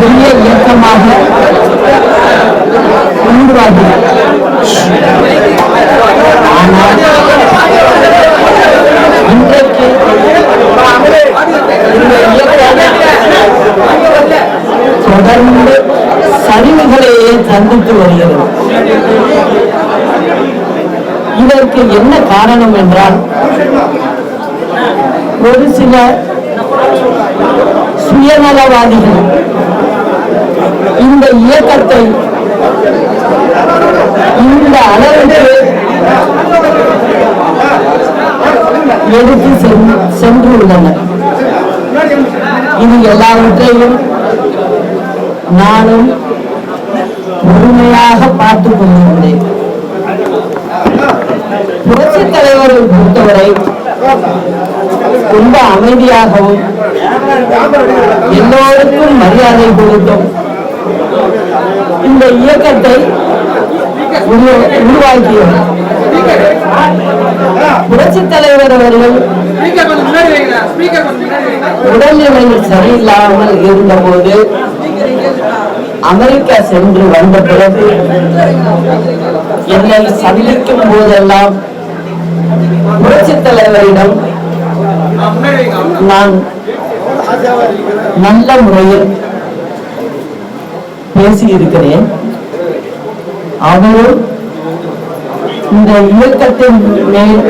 பெரிய இயக்கமாக உருவாகி. ஆனால் இன்றைக்கு இந்த இயக்கம் தொடர்ந்து சரிவுகளையே சந்தித்து வருகிறது. இதற்கு என்ன காரணம் என்றால் ஒரு சில சுயநலவாதிகள் இந்த இயக்கத்தை இந்த அளவுக்கு எடுத்து சென்றுள்ளனர். இது எல்லாவற்றையும் நானும் முழுமையாக பார்த்துக் கொண்டிருந்தேன் புரட்சித் தலைவரை பொறுத்தவரை ரொம்ப அமைதியாகவும் எல்லோருக்கும் மரியாதை கொடுத்தும் இந்த இயக்கத்தை உரு- உருவாக்கியவர். புரட்சித் தலைவர் அவர்கள் உடல்நிலை சரியில்லாமல் இருந்தபோது அமெரிக்கா சென்று வந்த பிறகு என்னை சந்திக்கும் போதெல்லாம் புரட்சித் தலைவரிடம் நான் நல்ல முறையில் பேசியிருக்கிறேன். அவரும் இந்த இயக்கத்தின் மேல்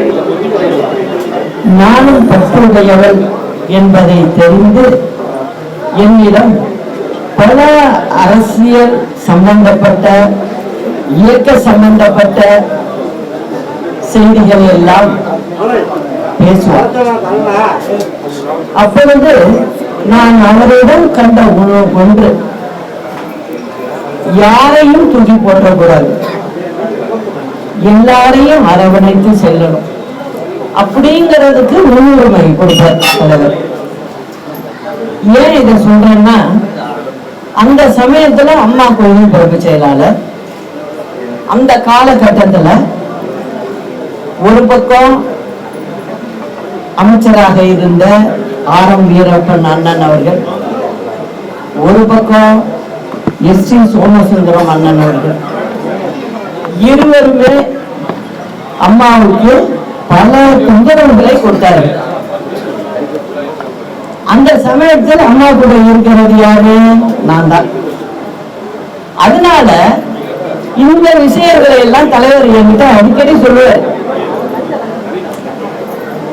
நானும் பற்றுடையவள் என்பதை தெரிந்து என்னிடம் பல அரசியல் சம்பந்தப்பட்ட இயக்க சம்பந்தப்பட்ட செய்திகள் எல்லாம் பேசுவார். அப்பொழுது நான் அவரிடம் கண்ட உணவு ஒன்று யாரையும் தூக்கி போட்டக்கூடாது. எல்லாரையும் அரவணைத்து செல்லணும். அப்படிங்கிறதுக்கு முன்னுரிமை கொடுப்பார் தலைவர். ஏன் இதை சொல்றேன்னா அந்த சமயத்துல அம்மா கோயில் பொறுப்பு செயலாளர் அந்த காலகட்டத்துல ஒரு பக்கம் அமைச்சராக இருந்த ஆர் எம் வீரப்பன் அண்ணன் அவர்கள் ஒரு பக்கம் எஸ் சி சோமசுந்தரம் அண்ணன் அவர்கள். இருவருமே அம்மாவுக்கு பல தொந்தரவுகளை கொடுத்தார்கள். அந்த சமயத்தில் அம்மா கூட இருக்கிறது யாரு? நான் தான். அதனால இந்த விஷயங்களை எல்லாம் தலைவர் என்கிட்ட அடிக்கடி சொல்லுவார்.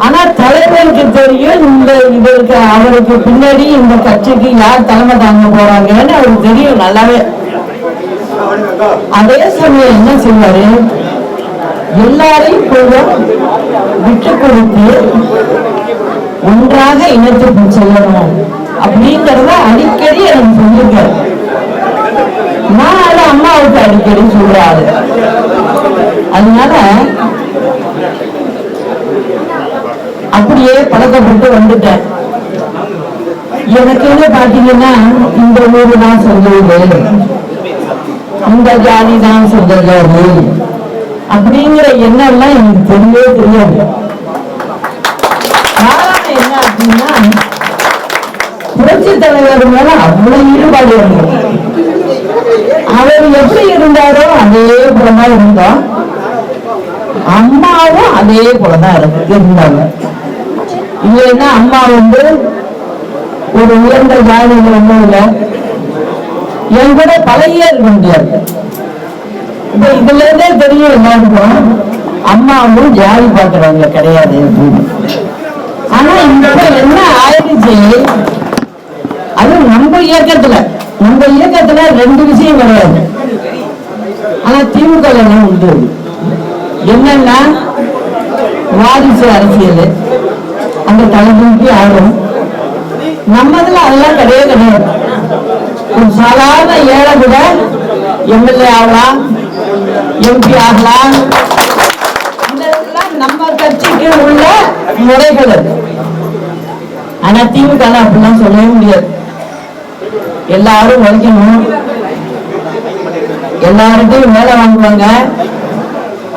ஆனா தலைவருக்கு தெரியும் இந்த இதற்கு அவருக்கு பின்னாடி இந்த கட்சிக்கு யார் தலைமை தாங்க போறாங்கன்னு அவருக்கு தெரியும் நல்லாவே. அதே சமயம் என்ன செய்வாரு? எல்லாரையும் கொஞ்சம் விட்டு கொடுத்து ஒன்றாக இனத்துக்கு செல்லணும் அப்படிங்கறத அடிக்கடி எனக்கு சொல்லியிருக்காரு. நான் அதை அம்மாவுக்கு அடிக்கடி சொல்றாரு அதனால அப்படியே பழக்கப்பட்டு வந்துட்டேன். எனக்குன்னு பாத்தீங்கன்னா இந்த ஊரு தான் சொந்த ஊரு. இந்த ஜாதி தான் சொந்த ஜாதி. அப்படிங்கிற எண்ணம்லாம் எனக்கு தெரியவே தெரியாது. காரணம் என்ன அப்படின்னா புரட்சி தலைவர் மேல அவ்வளவு ஈடுபாடு இருக்கும் அவர் எப்படி இருந்தாரோ அதே போலதான் இருந்தோம். அம்மாவும் அதே போலதான் இருக்கும் இருந்தாங்க. இல்லைன்னா அம்மா வந்து ஒரு உயர்ந்த ஜாதியில் ஒன்றும் இல்லை. என் கூட பழைய இருக்க முடியாது இப்ப இதுல இருந்தே தெரியும் எல்லாருக்கும் அம்மாவும் ஜாதி பார்க்கறவங்க கிடையாது. அப்படின்னு. ஆனா இப்ப என்ன ஆயிடுச்சு? அது நம்ம இயக்கத்துல நம்ம இயக்கத்துல ரெண்டு விஷயம் கிடையாது. ஆனா திமுக உண்டு? என்னன்னா வாரிசு அரசியல். அந்த தலைமுறைக்கு ஆகும் நம்மதுல அதெல்லாம் கிடையவே கிடையாது. ஒரு சாதாரண ஏழை கூட எம்எல்ஏ ஆகலாம் எம்பி ஆகலாம். நம்ம கட்சிக்கு உள்ள முறைகள் ஆனா திமுக அப்படிலாம் சொல்லவே முடியாது. எல்லாரும் உழைக்கணும். எல்லார்கிட்டையும் வேலை வாங்குவாங்க.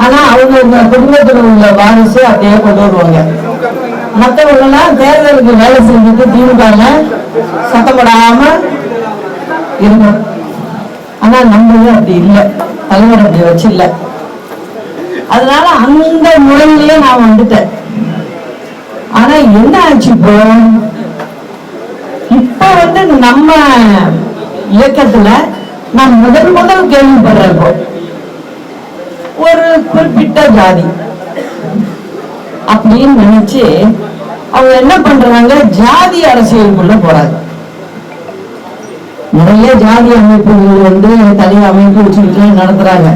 ஆனா அவங்க குடும்பத்தில் குடும்பத்துல உள்ள வாரிசு அப்படியே கொண்டு வருவாங்க. மற்றவங்கெல்லாம் தேர்தலுக்கு வேலை செஞ்சுட்டு திமுக ல சத்தம் போடாம இருக்கும் ஆனா நம்மளது அப்படி இல்லை. தலைவர் அப்படி வச்சு இல்லை அதனால அந்த முறையிலே நான் வந்துட்டேன். ஆனா என்ன ஆச்சு இப்போ இப்ப வந்து நம்ம இயக்கத்துல நான் முதல் முதல் கேள்விப்படுறேன் இப்போ ஒரு குறிப்பிட்ட ஜாதி. அப்படின்னு நினைச்சு அவங்க என்ன பண்றாங்க? ஜாதி அரசியலுக்குள்ள போறாங்க. நிறைய ஜாதி அமைப்புகள் வந்து தனி அமைப்பு வச்சுக்கிட்டு நடத்துறாங்க.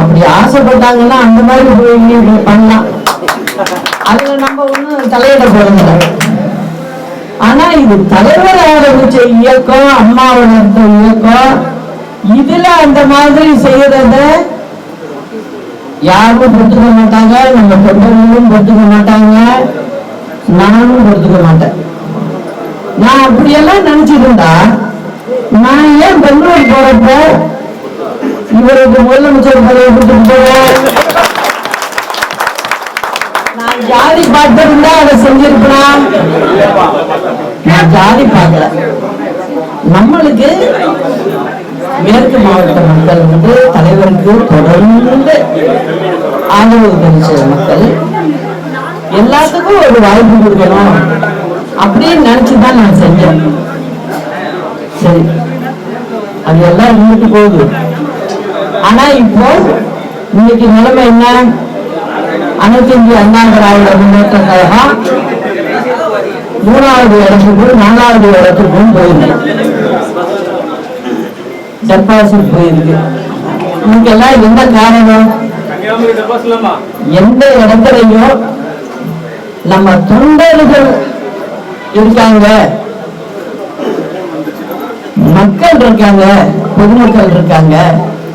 அப்படி ஆசைப்பட்டாங்கன்னா அந்த மாதிரி போய் இப்படி பண்ணலாம். அதுல நம்ம ஒண்ணும் தலையிட போறதில்ல. ஆனா இது தலைவர் ஆரம்பிச்ச இயக்கம் அம்மாவை நடத்த இயக்கம் இதுல அந்த மாதிரி செய்யறத யாரும் பொறுத்துக்க மாட்டாங்க நம்ம தொண்டர்களும் பொறுத்துக்க மாட்டாங்க. நானும் பொறுத்துக்க மாட்டேன். நான் அப்படியெல்லாம் நினைச்சிருந்தா நான் ஏன் பெங்களூர் போறப்ப இவருக்கு முதலமைச்சர் பதவி கொடுத்துட்டு போறேன்? நான் ஜாதி பார்த்திருந்தா அதை செஞ்சிருக்கிறான் நான் ஜாதி பார்க்கல. நம்மளுக்கு மேற்கு மாவட்ட மக்கள் வந்து தலைவருக்கு தொடர்ந்து ஆதரவு தெரிவிச்ச மக்கள் எல்லாத்துக்கும் ஒரு வாய்ப்பு கொடுக்கணும் அப்படின்னு நினைச்சுதான் நான் செஞ்சேன். சரி அது எல்லாம் இருந்துட்டு போகுது. ஆனா இப்போ இன்னைக்கு நிலைமை என்ன? அனைத்து இந்திய அண்ணா திராவிட முன்னேற்ற கழகம் மூணாவது இடத்துக்கும் நாலாவது இடத்துக்கும் போயிருந்தேன் டெபாசிட் போயிருக்கு. இதுக்கெல்லாம் என்ன காரணம்? எந்த இடத்துலையும் நம்ம தொண்டர்கள் இருக்காங்க. மக்கள் இருக்காங்க பொதுமக்கள் இருக்காங்க.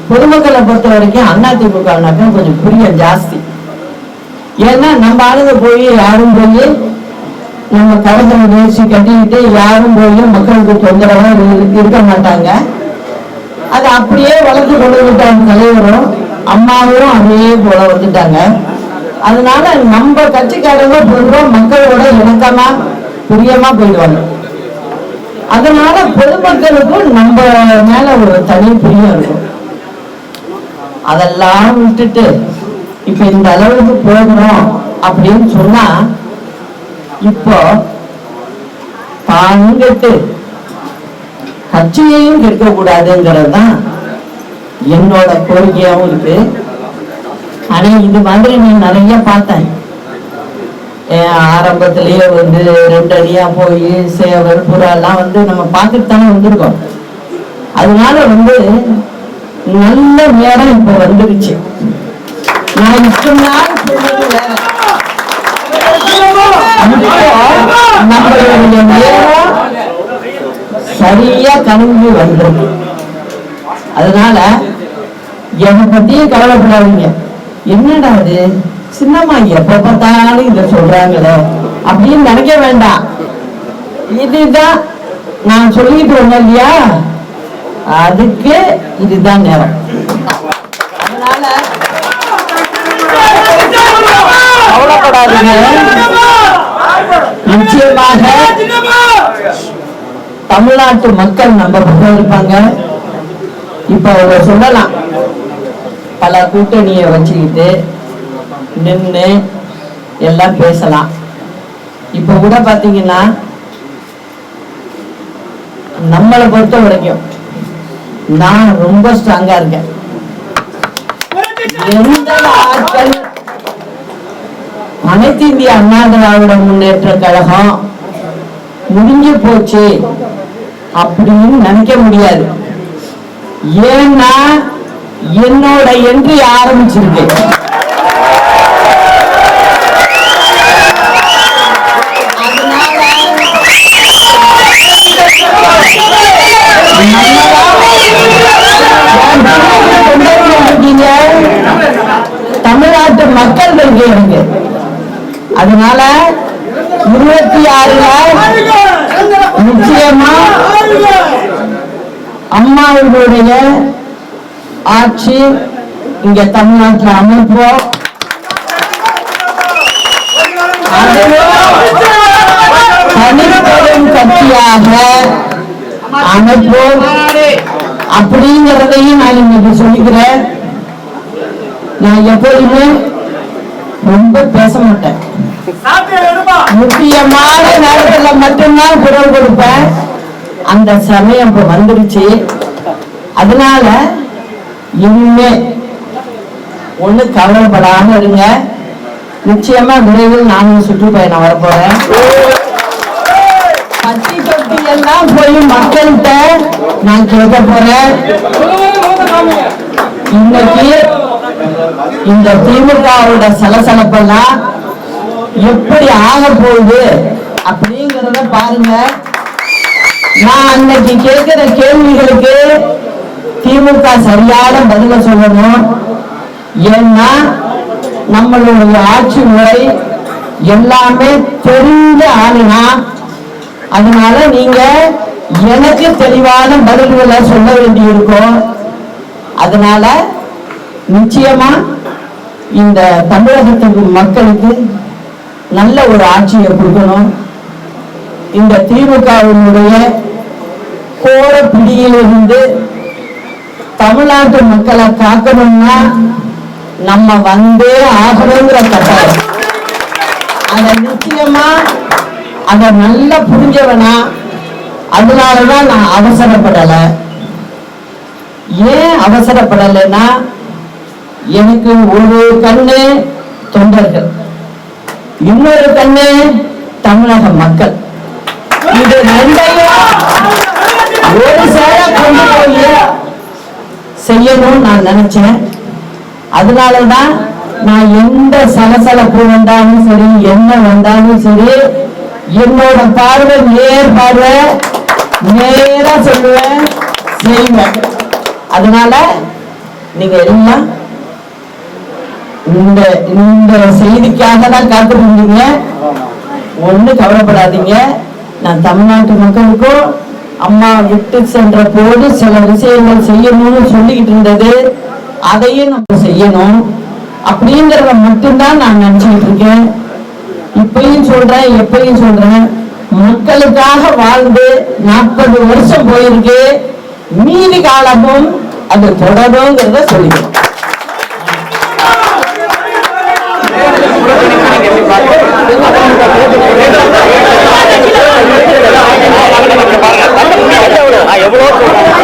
பொதுமக்களை பொறுத்த வரைக்கும் அதிமுகனாக்கா கொஞ்சம் புரிய ஜாஸ்தி. ஏன்னா நம்ம ஆளுங்க போய் யாரும் போய் நம்ம கடந்த முயற்சி கட்டிக்கிட்டு யாரும் போய் மக்களுக்கு தொந்தரவா இருக்க மாட்டாங்க. அது அப்படியே வளர்த்து கொண்டு வந்துட்டாங்க தலைவரும் அம்மாவும் அதே போல வந்துட்டாங்க. அதனால நம்ம கட்சிக்காரங்க பொதுவாக மக்களோட இணக்கமா பிரியமா போயிடுவாங்க. அதனால பொதுமக்களுக்கும் நம்ம மேல ஒரு தனி பிரியம் இருக்கும். அதெல்லாம் விட்டுட்டு இப்ப இந்த அளவுக்கு போகணும் அப்படின்னு சொன்னா இப்போ தாங்கிட்டு கட்சியையும் கெடுக்க கூடாதுங்கிறது தான் என்னோட கோரிக்கையாவும் இருக்கு. ஆனா இது மாதிரி நான் நிறைய பார்த்தேன். ஆரம்பத்திலேயே வந்து ரெண்டு அடியா போய் சேவல் புறா எல்லாம் வந்து நம்ம பார்த்துட்டு தானே வந்திருக்கோம். அதனால வந்து நல்ல நேரம் இப்ப வந்துருச்சு. நான் இத்தனை நாள் நம்மளுடைய நேரம் சரியா கணிஞ்சு வந்துடும் அதனால என்னை பத்தியும் கவலைப்படாதீங்க. என்னடா அது சின்னம்மா எப்ப பார்த்தாலும் இதை சொல்றாங்களே. அப்படின்னு நினைக்க வேண்டாம். இதுதான் நான் சொல்லிட்டு வந்தேன் இல்லையா? அதுக்கு இதுதான் நேரம். அதனால கவலைப்படாதீங்க. நிச்சயமாக தமிழ்நாட்டு மக்கள் நம்ம பக்கம் இருப்பாங்க. இப்ப அவங்க சொல்லலாம். பல கூட்டணியை வச்சுக்கிட்டு நின்று எல்லாம் பேசலாம். இப்ப கூட பாத்தீங்கன்னா நம்மளை பொறுத்த வரைக்கும் நான் ரொம்ப ஸ்ட்ராங்கா இருக்கேன். எந்த ஆட்கள் அனைத்து இந்திய அண்ணா திராவிட முன்னேற்ற கழகம் முடிஞ்சு போச்சு. அப்படின்னு நினைக்க முடியாது. ஏன்னா என்னோட என்ட்ரி ஆரம்பிச்சிருக்கு. தமிழ்நாட்டு மக்கள் இருக்கு அதனால இருபத்தி ஆறுல நிச்சயமா அம்மாவுடைய ஆட்சி இங்க தமிழ்நாட்டில் அமைப்போம். தனிப்பெரும் கட்சியாக அமைப்போம். அப்படிங்கிறதையும் நான் இன்னைக்கு சொல்லிக்கிறேன். நான் எப்போதுமே ரொம்ப பேச மாட்டேன். முக்கியமான நேரத்துல மட்டும்தான் குரல் கொடுப்பேன். அந்த சமயம் இப்ப வந்துருச்சு. அதனால இனிமே ஒண்ணு கவலைப்படாம இருங்க. நிச்சயமா விரைவில் நானும் சுற்றுப்பயணம் வரப்போறேன். பத்தி தொட்டி எல்லாம் போய் மக்கள்கிட்ட நான் கேட்க போறேன். இன்னைக்கு இந்த திமுகவோட சலசலப்பெல்லாம் எப்படி ஆக போகுது அப்படிங்கறத பாருங்க. நான் அன்னைக்கு கேட்கிற கேள்விகளுக்கு திமுக சரியான பதில சொல்லணும். ஏன்னா நம்மளுடைய ஆட்சி முறை எல்லாமே தெரிஞ்ச ஆளுனா அதனால நீங்க எனக்கு தெளிவான பதில்களை சொல்ல வேண்டியிருக்கும். அதனால நிச்சயமா இந்த தமிழகத்துக்கு மக்களுக்கு நல்ல ஒரு ஆட்சியை கொடுக்கணும். இந்த திமுகவினுடைய கோர பிடியிலிருந்து தமிழ்நாட்டு மக்களை காக்கணும்னா நம்ம வந்தே ஆகணுங்கிற கட்டாயம். அதை நிச்சயமா அதை நல்லா புரிஞ்சவனா அதனாலதான் நான் அவசரப்படலை. ஏன் அவசரப்படலைன்னா எனக்கு ஒரு கண்ணு தொண்டர்கள். இன்னொரு கண்ணு தமிழக மக்கள். இது ரெண்டையும் ஒரு சேர கொண்டு போய் செய்யணும்னு நான் நினைச்சேன். அதனாலதான் நான் எந்த சலசலப்பு வந்தாலும் சரி என்ன வந்தாலும் சரி என்னோட பார்வை நேர் பார்வை நேரா சொல்லுவேன் செய்வேன். அதனால நீங்க எல்லாம் இந்த இந்த செய்திக்காக தான் காத்துருந்தீங்க ஒண்ணு கவலைப்படாதீங்க. நான் தமிழ்நாட்டு மக்களுக்கும் அம்மா விட்டு சென்ற போது சில விஷயங்கள் செய்யணும்னு சொல்லிக்கிட்டு இருந்தது. அதையும் நம்ம செய்யணும். அப்படிங்கிறத மட்டும்தான் நான் நினைச்சுக்கிட்டு இருக்கேன். இப்பயும் சொல்றேன் எப்பயும் சொல்றேன். மக்களுக்காக வாழ்ந்து நாற்பது வருஷம் போயிருக்கு. மீதி காலமும் அது தொடருங்கிறத சொல்லிக்கிறேன்.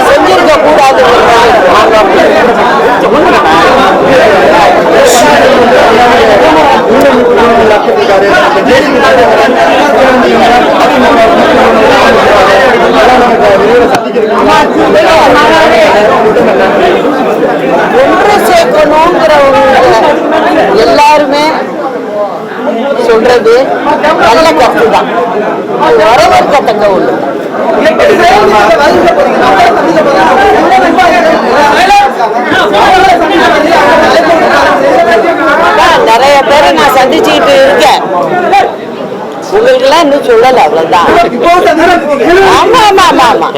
செஞ்சிருக்க கூடாது ஒன்று சேர்க்கணுங்கிறவங்க எல்லாருமே சொல்றது நல்ல கருத்து தான் வரவேற்கத்தக்க ஒண்ணு அதான் நிறைய பேரை நான் சந்திச்சுக்கிட்டு இருக்கேன் உங்களுக்கெல்லாம் இன்னும் சொல்லல அவ்வளவுதான் ஆமா ஆமா ஆமா ஆமா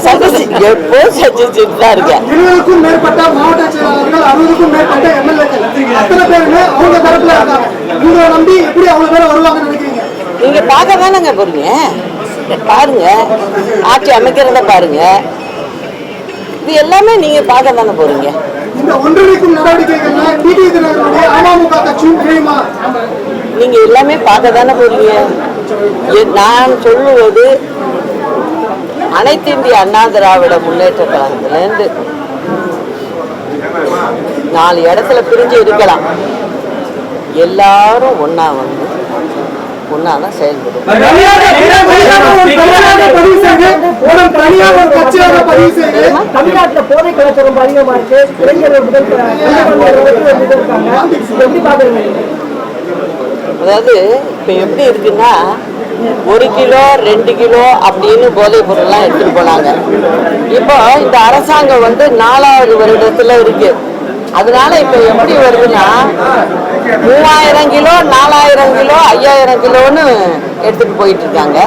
சந்திச்சு எப்போ சந்திச்சுட்டு தான் இருக்கேன் இருபதுக்கும் மேற்பட்ட மாவட்ட செயலாளர்கள் அறுபதுக்கும் மேற்பட்ட எம்எல்ஏக்கள். அத்தனை பேருமே அவங்க தரப்புல இருக்காங்க. உங்களை நம்பி எப்படி அவ்வளவு பேர் வருவாங்கன்னு நினைக்கிறீங்க? நீங்க பார்க்க தானங்க போறீங்க பாருங்க. ஆட்சி அமைக்கிறத பாருங்க. இது எல்லாமே நீங்க பார்க்க தானே போறீங்க? இந்த ஒன்றிணைக்கும் நடவடிக்கைகள்ல டிடி தினகரனுடைய அமமுக கட்சியும் இணையுமா? நீங்க எல்லாமே பார்க்க தானே போறீங்க? நான் சொல்லுவது அனைத்து இந்திய அண்ணா திராவிட முன்னேற்ற கழகத்திலேருந்து நாலு இடத்துல பிரிஞ்சு இருக்கலாம். எல்லாரும் ஒண்ணா வந்து ஒன்றா தான் செயல்படும். தமிழ்நாட்டுல போதை கலாச்சாரம் இருக்கு. இளைஞர்கள் முதல் அதாவது இப்போ எப்படி இருக்குன்னா ஒரு கிலோ ரெண்டு கிலோ அப்படின்னு போதைப் பொருள்லாம் எடுத்துட்டு போனாங்க. இப்போ இந்த அரசாங்கம் வந்து நாலாவது வருடத்துல இருக்கு. அதனால இப்போ எப்படி வருதுன்னா மூவாயிரம் கிலோ நாலாயிரம் கிலோ ஐயாயிரம் கிலோன்னு எடுத்துட்டு போயிட்டு இருக்காங்க.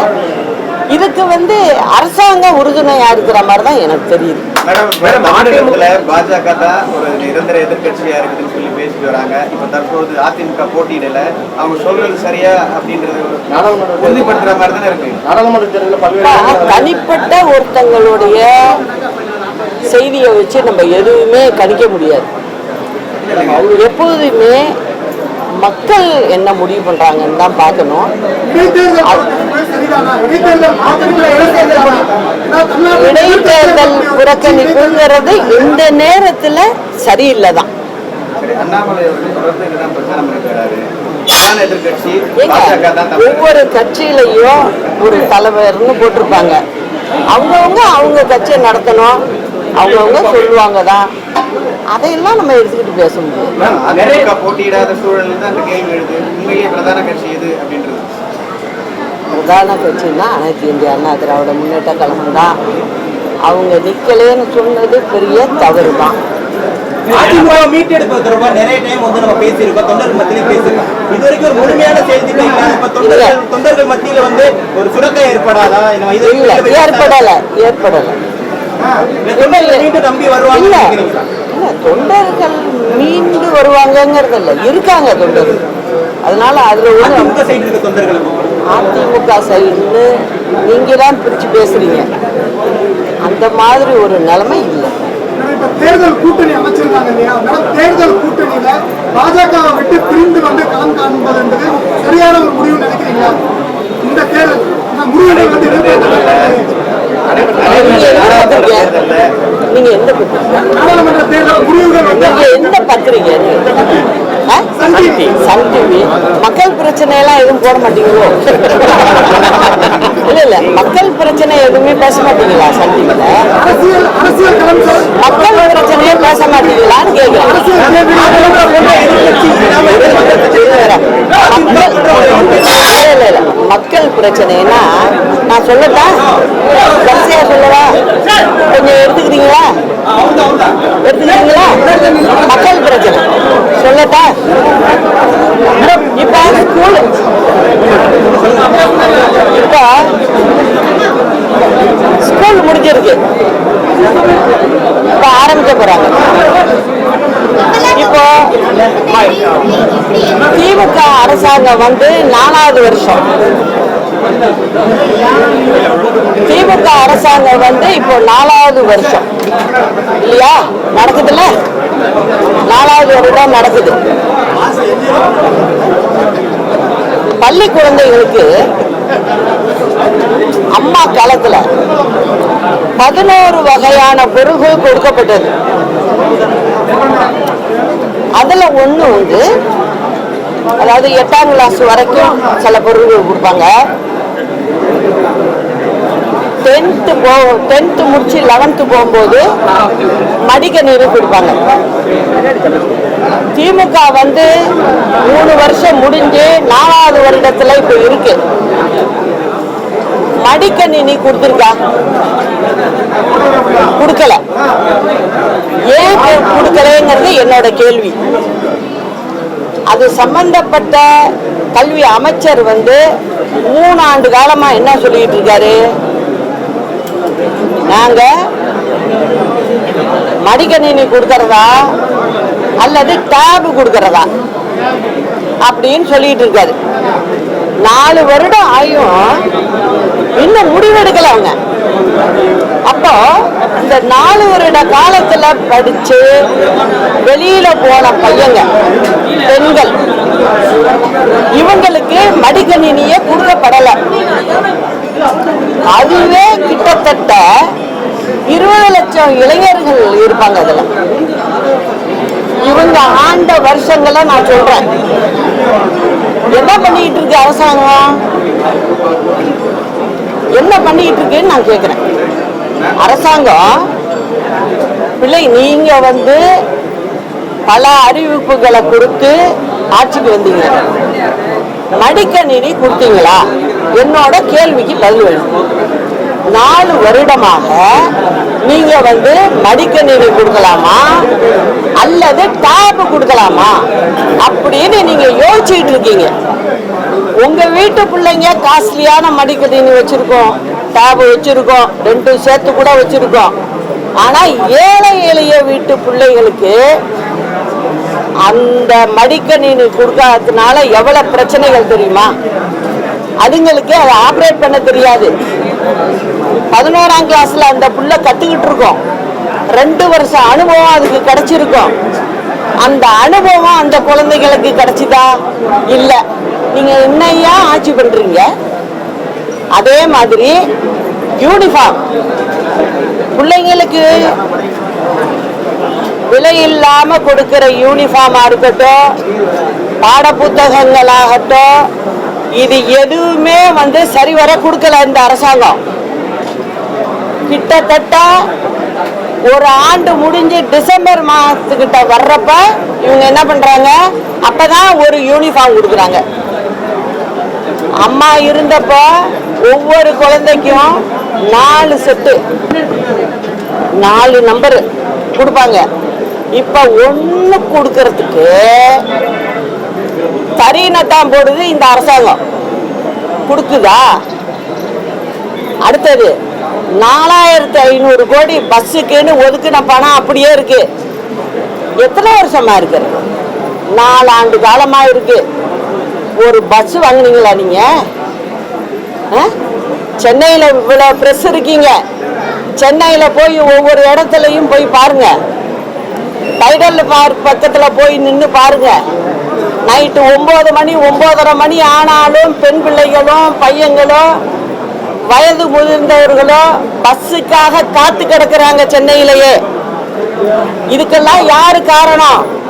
இதுக்கு வந்து அரசாங்கம் உறுதுணையா இருக்கிற மாதிரி தான் எனக்கு தெரியுது. மாநிலத்துல பாஜக தான் ஒரு நிரந்தர எதிர்கட்சியா இருக்குதுன்னு பேசிட்டு வராங்க. இப்ப தற்போது அதிமுக போட்டியிடல. அவங்க சொல்றது சரியா அப்படின்றது உறுதிப்படுத்துற மாதிரி தானே இருக்கு. நாடாளுமன்ற தேர்தலில் அப்ப தனிப்பட்ட ஒருத்தங்களுடைய செய்தியை வச்சு நம்ம எதுவுமே கணிக்க முடியாது. எப்போதுமே மக்கள் என்ன முடிவு பண்றாங்கன்னு தான் பார்க்கணும். இடைத்தேர்தல் புறக்கணிப்புங்கிறது இந்த நேரத்துல சரியில்லை தான் சரி அண்ணாமலை அவர்கள் தொடர்ந்து இதுதான் பிரச்சாரம் பண்ணிட்டு ஒவ்வொரு கட்சியிலையும் ஒரு தலைவர்னு போட்டிருப்பாங்க. அவங்கவுங்க அவங்க கட்சியை நடத்தணும். அவங்கவுங்க சொல்லுவாங்க தான் அதையெல்லாம் நம்ம எடுத்துக்கிட்டு பேச முடியும் போட்டியிடாத சூழலில் தான் அந்த கேள்வி எழுது. உண்மையிலேயே பிரதான கட்சி எது அப்படின்றது. பிரதான கட்சின்னா அனைத்து இந்திய அண்ணா திராவிட முன்னேற்ற கழகம் தான். அவங்க நிக்கலேன்னு சொன்னது பெரிய தவறு தான் அதிமுக மீட்டெடுப்பது தொடர்பா நிறைய டைம் வந்து நம்ம பேசியிருக்கோம் தொண்டர்கள் மத்தியில பேசியிருக்கோம். இது வரைக்கும் ஒரு முழுமையான செயல் திட்டம் இல்ல இப்ப தொண்டர்கள் தொண்டர்கள் மத்தியில வந்து ஒரு சுரக்கம் ஏற்படாதா? இது ஏற்படல ஏற்படல. மீண்டும் நம்பி வருவாங்க தொண்டர்கள் மீண்டு வருவாங்கங்கிறது இல்ல. இருக்காங்க தொண்டர்கள். அதனால அதுல ஒரு அதிமுக சைடு இருக்க தொண்டர்கள் அதிமுக சைடுன்னு நீங்க தான் பிரிச்சு பேசுறீங்க. அந்த மாதிரி ஒரு நிலைமை இல்லை. இப்ப தேர்தல் கூட்டணி அமைச்சிருக்காங்க இல்லையா? அதனால தேர்தல் கூட்டணியில பாஜகவை விட்டு பிரிந்து வந்து களம் காண்பது என்பது சரியான ஒரு முடிவு நினைக்கிறீங்களா? இந்த தேர்தல். முடிவுகளை வந்து நீங்க எந்த நாடாளுமன்ற தேர்தல் முடிவுகள் வந்து எந்த பத்திரிக்கை ஆ? Sun TV. மக்கள் பிரச்சனை எல்லாம் எதுவும் போட மாட்டீங்களோ? இல்ல இல்ல. மக்கள் பிரச்சனை எதுவுமே பேச மாட்டீங்களா சன் டிவில மக்கள் பிரச்சனையே பேச மாட்டீங்களான்னு கேக்குறேன். மக்கள் இல்ல, இல்ல. மக்கள் பிரச்சனைனா நான் சொல்லட்டா? வரிசையா சொல்லவா? கொஞ்சம் எடுத்துக்கிறீங்களா எடுத்துக்கிறீங்களா மக்கள் பிரச்சனை சொல்லட்டா இப்ப ஸ்கூல் இப்ப ஸ்கூல் முடிஞ்சிருக்கு இப்ப ஆரம்பிக்க போறாங்க இப்போ திமுக அரசாங்கம் வந்து நாலாவது வருஷம் திமுக அரசாங்கம் வந்து இப்போ நாலாவது வருஷம். இல்லையா? நடக்குதுல்ல? நாலாவது வருடம் நடக்குது. பள்ளி குழந்தைகளுக்கு அம்மா காலத்துல பதினோரு வகையான பொருள்கள் கொடுக்கப்பட்டது. அதுல ஒண்ணு வந்து அதாவது எட்டாம் கிளாஸ் வரைக்கும் சில பொருள்கள் கொடுப்பாங்க. டென்த்து போ டென்த்து முடிச்சு லெவன்த்து போகும்போது மடிக்கணினி கொடுப்பாங்க. திமுக வந்து மூணு வருஷம் முடிஞ்சு நாலாவது வருடத்துல இப்போ இருக்கு. மடிக்கணினி கொடுத்துருக்கா? கொடுக்கல. ஏன் கொடுக்கலங்கிறது என்னோட கேள்வி. அது சம்பந்தப்பட்ட கல்வி அமைச்சர் வந்து மூணு ஆண்டு காலமா என்ன சொல்லிட்டு இருக்காரு? நாங்க மடிக்கணினி கொடுக்கறதா அல்லது டேபு கொடுக்கறதா அப்படின்னு சொல்லிட்டு இருக்காரு. நாலு வருடம் ஆயும் இன்னும் முடிவெடுக்கல அவங்க. அப்போ இந்த நாலு வருட காலத்துல படிச்சு வெளியில போன பையங்க பெண்கள். இவங்களுக்கு மடிக்கணினியே கொடுக்கப்படல. அதுவே கிட்டத்தட்ட இருபது லட்சம் இளைஞர்கள் இருப்பாங்க அதுல. இவங்க ஆண்ட வருஷங்களை நான் சொல்றேன். என்ன பண்ணிட்டு இருக்கு அரசாங்கம்? என்ன பண்ணிட்டு இருக்குன்னு நான் கேட்குறேன் அரசாங்கம் பிள்ளை நீங்க வந்து பல அறிவிப்புகளை கொடுத்து ஆட்சிக்கு வந்தீங்க. மடிக்கணினி கொடுத்தீங்களா? என்னோட கேள்விக்கு பதில் வேணும். நாலு வருடமாக நீங்க வந்து மடிக்கணினி கொடுக்கலாமா? அல்லது டேப் கொடுக்கலாமா? அப்படின்னு நீங்க யோசிச்சுட்டு இருக்கீங்க. உங்க வீட்டு பிள்ளைங்க காஸ்ட்லியான மடிக்கணினி வச்சிருக்கோம். டேப் வச்சிருக்கோம். ரெண்டும் சேர்த்து கூட வச்சிருக்கோம். ஆனா ஏழை எளிய வீட்டு பிள்ளைகளுக்கு அந்த மடிக்கணினி கொடுக்காததுனால எவ்வளவு பிரச்சனைகள் தெரியுமா? அதுங்களுக்கு அதை ஆப்ரேட் பண்ண தெரியாது. பதினோராம் கிளாஸ்ல அந்த புள்ள கத்துக்கிட்டு இருக்கோம். ரெண்டு வருஷம் அனுபவம் அதுக்கு கிடைச்சிருக்கும். அந்த அனுபவம் அந்த குழந்தைகளுக்கு கிடைச்சிதா? இல்லை. நீங்க என்னையா ஆட்சி பண்றீங்க? அதே மாதிரி யூனிஃபார்ம் பிள்ளைங்களுக்கு விலை இல்லாம கொடுக்கிற யூனிஃபார்மா இருக்கட்டும் பாட புத்தகங்களாகட்டும் இது எதுவுமே வந்து சரிவர கொடுக்கல இந்த அரசாங்கம். கிட்டத்தட்ட ஒரு ஆண்டு முடிஞ்சு டிசம்பர் மாதத்துக்கிட்ட வர்றப்ப இவங்க என்ன பண்றாங்க? அப்பதான் ஒரு யூனிஃபார்ம் கொடுக்குறாங்க. அம்மா இருந்தப்ப ஒவ்வொரு குழந்தைக்கும் நாலு செட்டு நாலு நம்பர் கொடுப்பாங்க. இப்ப ஒண்ணு கொடுக்கறதுக்கு தரீனத்தான் போடுது இந்த அரசாங்கம். கொடுக்குதா? அடுத்தது நாலாயிரத்தி ஐநூறு கோடி பஸ்ஸுக்குன்னு ஒதுக்கின பணம் அப்படியே இருக்கு. எத்தனை வருஷமா இருக்கு? நாலு ஆண்டு காலமா இருக்கு. ஒரு பஸ் வாங்குனீங்களா நீங்க? ஆ? சென்னையில இவ்வளவு பிரஸ் இருக்கீங்க. சென்னையில போய் ஒவ்வொரு இடத்துலயும் போய் பாருங்க. டைடல் பார்க் பக்கத்துல போய் நின்று பாருங்க. நைட்டு ஒன்பது மணி ஒன்பதரை மணி ஆனாலும் பெண் பிள்ளைகளும் பையங்களும் வயது முதிர்ந்தவர்களும் பஸ்ஸுக்காக காத்து கிடக்குறாங்க சென்னையிலேயே. இதுக்கெல்லாம் யாரு காரணம்?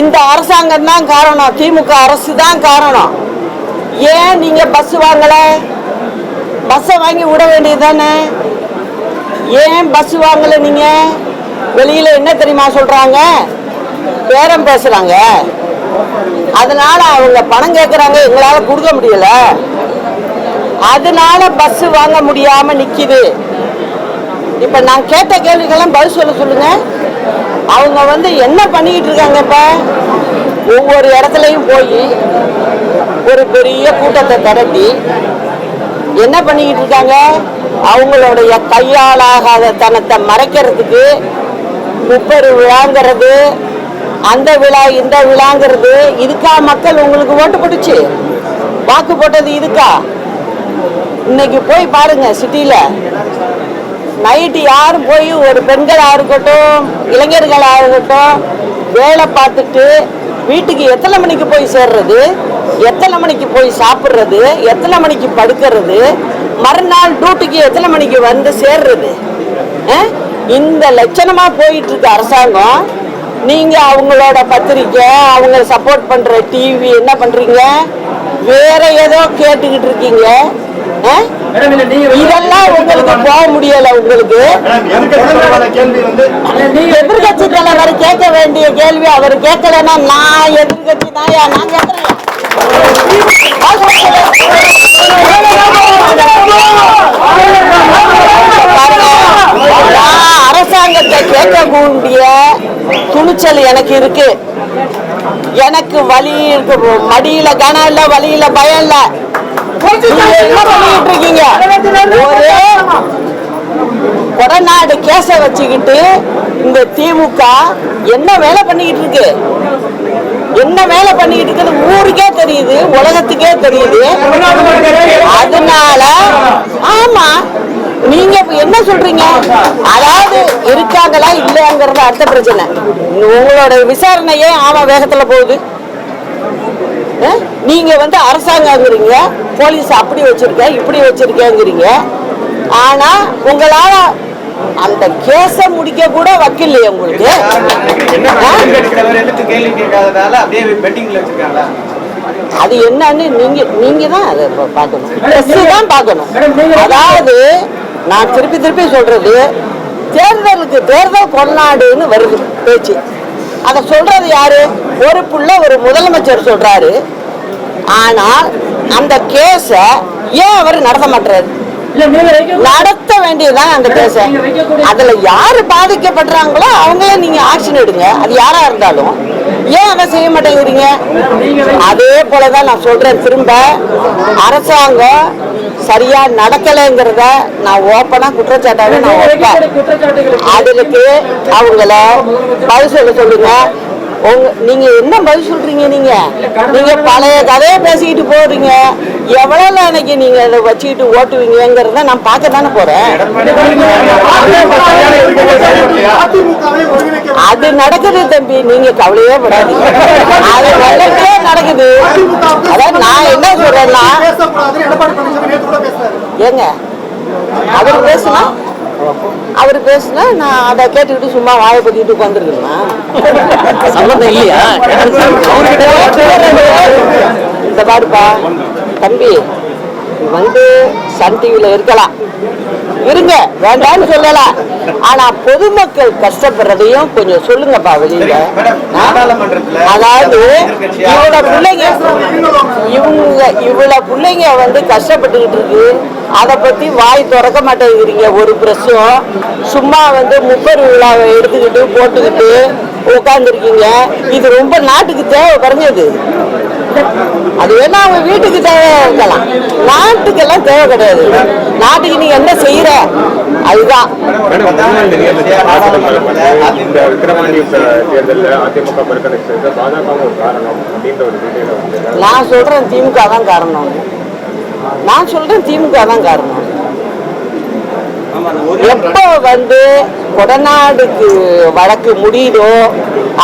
இந்த அரசாங்கம் தான் காரணம். திமுக அரசு தான் காரணம். ஏன் நீங்க பஸ் வாங்கல? பஸ்ஸை வாங்கி விட வேண்டியது தானே? ஏன் பஸ் வாங்கல நீங்க? வெளியில என்ன தெரியுமா சொல்றாங்க? பேரம் பேசுறாங்க அதனால அவங்க பணம் கேட்கறாங்க எங்களால கொடுக்க முடியல. அதனால பஸ் வாங்க முடியாம நிக்குது. இப்ப நான் கேட்ட கேள்விக்கெல்லாம் பதில் சொல்ல சொல்லுங்க. அவங்க வந்து என்ன பண்ணிக்கிட்டு இருக்காங்க இப்ப ஒவ்வொரு இடத்துலயும் போய் ஒரு பெரிய கூட்டத்தை திரட்டி என்ன பண்ணிக்கிட்டு இருக்காங்க? அவங்களுடைய கையாளாகாத தனத்தை மறைக்கிறதுக்கு முப்பது விழாங்கிறது அந்த விழா இந்த விழாங்கிறது இதுக்கா மக்கள் உங்களுக்கு ஓட்டு போட்டுச்சு? வாக்கு போட்டது இதுக்கா? இன்னைக்கு போய் பாருங்க சிட்டியில. நைட்டு யாரும் போய் ஒரு பெண்களாக இருக்கட்டும் இளைஞர்களாக இருக்கட்டும் வேலை பார்த்துட்டு வீட்டுக்கு எத்தனை மணிக்கு போய் சேர்றது எத்தனை மணிக்கு போய் சாப்பிட்றது எத்தனை மணிக்கு படுக்கிறது மறுநாள் டியூட்டிக்கு எத்தனை மணிக்கு வந்து சேர்றது? இந்த லட்சணமாக போயிட்டு இருக்க அரசாங்கம். நீங்கள் அவங்களோட பத்திரிக்கை அவங்க சப்போர்ட் பண்ணுற டிவி என்ன பண்ணுறீங்க வேற ஏதோ கேட்டுக்கிட்டு இருக்கீங்க. ஆ? இதெல்லாம் உங்களுக்கு போக முடியல உங்களுக்கு. எதிர்கட்சி தலைவர் கேட்க வேண்டிய கேள்வி அவர் கேட்கலன்னா நான் எதிர்கட்சி தாயா நான் அரசாங்கத்தை கேட்கக்கூடிய துணிச்சல் எனக்கு இருக்கு. எனக்கு வலி இருக்கு. மடியில கனம் இல்ல வலியில பயம் இல்ல. கொடநாடு கேச வச்சுக்கிட்டு இந்த திமுக என்ன வேலை பண்ணிக்கிட்டு இருக்கு? என்ன வேலை பண்ணிக்கிட்டு இருக்குது ஊருக்கே தெரியுது உலகத்துக்கே தெரியுது. அதனால ஆமா நீங்க என்ன சொல்றீங்க? அதாவது இருக்காங்களா இல்லையாங்கிறது அடுத்த பிரச்சனை. உங்களோட விசாரணையே ஆமா வேகத்துல போகுது? நீங்க வந்து அரசாங்கங்கிறீங்க போலீஸ் அப்படி வச்சிருக்க இப்படி வச்சிருக்கேங்கிறீங்க. ஆனா உங்களால அந்த கேஸ முடிக்க கூட வக்கில்லையே உங்களுக்கு. அது என்னன்னு நீங்க நீங்க தான் அதை பார்க்கணும். Press தான் பார்க்கணும். அதாவது நான் திருப்பி திருப்பி சொல்றது தேர்தலுக்கு தேர்தல் கொண்டாடுன்னு வருது பேச்சு. அதை சொல்றது யாரு? பொறுப்புள்ள ஒரு முதலமைச்சர் சொல்றாரு. ஆனால் அந்த கேஸ ஏன் அவர் நடத்த மாட்டாரு நடத்த வேண்டியதுதான் அந்த கேஸ. அதுல யாரு பாதிக்கப்படுறாங்களோ அவங்களே நீங்க ஆக்ஷன் எடுங்க. அது யாரா இருந்தாலும். ஏன் அதை செய்ய மாட்டேங்கிறீங்க? அதே போலதான் நான் சொல்றேன் திரும்ப. அரசாங்கம் சரியா நடக்கலைங்கிறத நான் ஓப்பனா குற்றச்சாட்டாவே நான் வைப்பேன். அதுக்கு அவங்கள பதில் சொல்ல சொல்லுங்க. உங்க நீங்க என்ன பதில் சொல்றீங்க நீங்க? நீங்க பழைய கதையை பேசிக்கிட்டு போறீங்க. எவ்வளவு நாளைக்கு நீங்க அதை வச்சுக்கிட்டு ஓட்டுவீங்கிறத நான் பார்க்க தானே போறேன். அது நடக்குது தம்பி நீங்க கவலையே படாதீங்க. அது வளர்க்கே நடக்குது. அதாவது நான் என்ன சொல்றேன்னா ஏங்க அவர் பேசுனா? அவர் பேசுனா நான் அதை கேட்டுக்கிட்டு சும்மா வாயை பத்திட்டு சம்மந்தம் இல்லையா? இந்த பாருப்பா தம்பி வந்து சன் டிவில இருக்கலாம். இருங்க வேண்டாம்னு சொல்லலாம். ஆனா பொதுமக்கள் கஷ்டப்படுறதையும் கொஞ்சம் சொல்லுங்கப்பா வெளியில. அதாவது இவள பிள்ளைங்க இவங்க இவ்வளவு பிள்ளைங்க வந்து கஷ்டப்பட்டுக்கிட்டு இருக்கு. அதை பத்தி வாய் திறக்க மாட்டேங்கிறீங்க. ஒரு பிரஷும் சும்மா வந்து முப்பது விழாவை எடுத்துக்கிட்டு போட்டுக்கிட்டு உட்காந்துருக்கீங்க இது ரொம்ப நாட்டுக்கு தேவை குறைஞ்சது அது வேணா அவங்க வீட்டுக்கு தேவையா இருக்கலாம். நாட்டுக்கெல்லாம் தேவை கிடையாது. நாட்டுக்கு நீ என்ன செய்யற அதுதான். நான் சொல்றேன் திமுக தான் காரணம். நான் சொல்றேன் திமுக தான் காரணம். எப்போ வந்து கொடநாடுக்கு வழக்கு முடியுதோ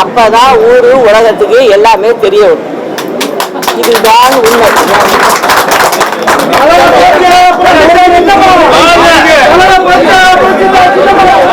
அப்பதான் ஊரு உலகத்துக்கு எல்லாமே தெரிய வரும். இதுதான் உண்மை. Salam Bangsa Berkibar Kita